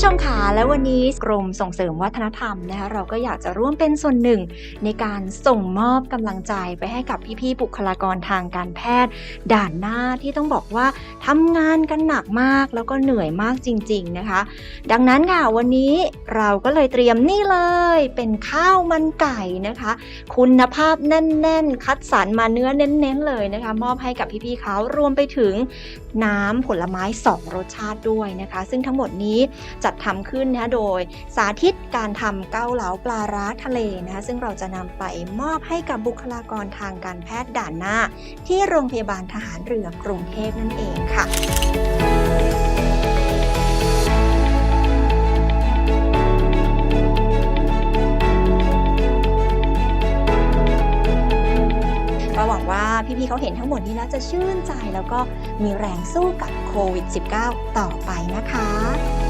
และวันนี้กรมส่งเสริมวัฒนธรรมนะคะเราก็อยากจะร่วมเป็นส่วนหนึ่ง ในการส่งมอบกำลังใจไปให้กับพี่ๆบุคลากรทางการแพทย์ ด่านหน้าที่ต้องบอกว่า ทำงานกันหนักมากแล้วก็เหนื่อยมากจริง ๆนะคะ ดังนั้นค่ะวันนี้เราก็เลยเตรียมนี่เลย เป็นข้าวมันไก่นะคะ คุณภาพแน่น ๆ คัดสรรมาเนื้อเน้น ๆ เลยนะคะ มอบให้กับพี่ ๆเขารวมไปถึงน้ำผลไม้ 2 รสชาติด้วยนะคะ ซึ่งทั้งหมดนี้จัดทำขึ้นนะะโดยสาธิตการทำเกาเหลาปลาร้าทะเลนะคะซึ่งเราจะนำไปมอบให้กับบุคลากรทางการแพทย์ด่านหน้า ที่โรงพยาบาลทหารเรือกรุงเทพนั่นเองค่ะค่ะก็หวังว่าพี่ๆเขาเห็นทั้งหมดนี้แล้วจะชื่นใจแล้วก็มีแรงสู้กับโควิด -19 ต่อไปนะคะ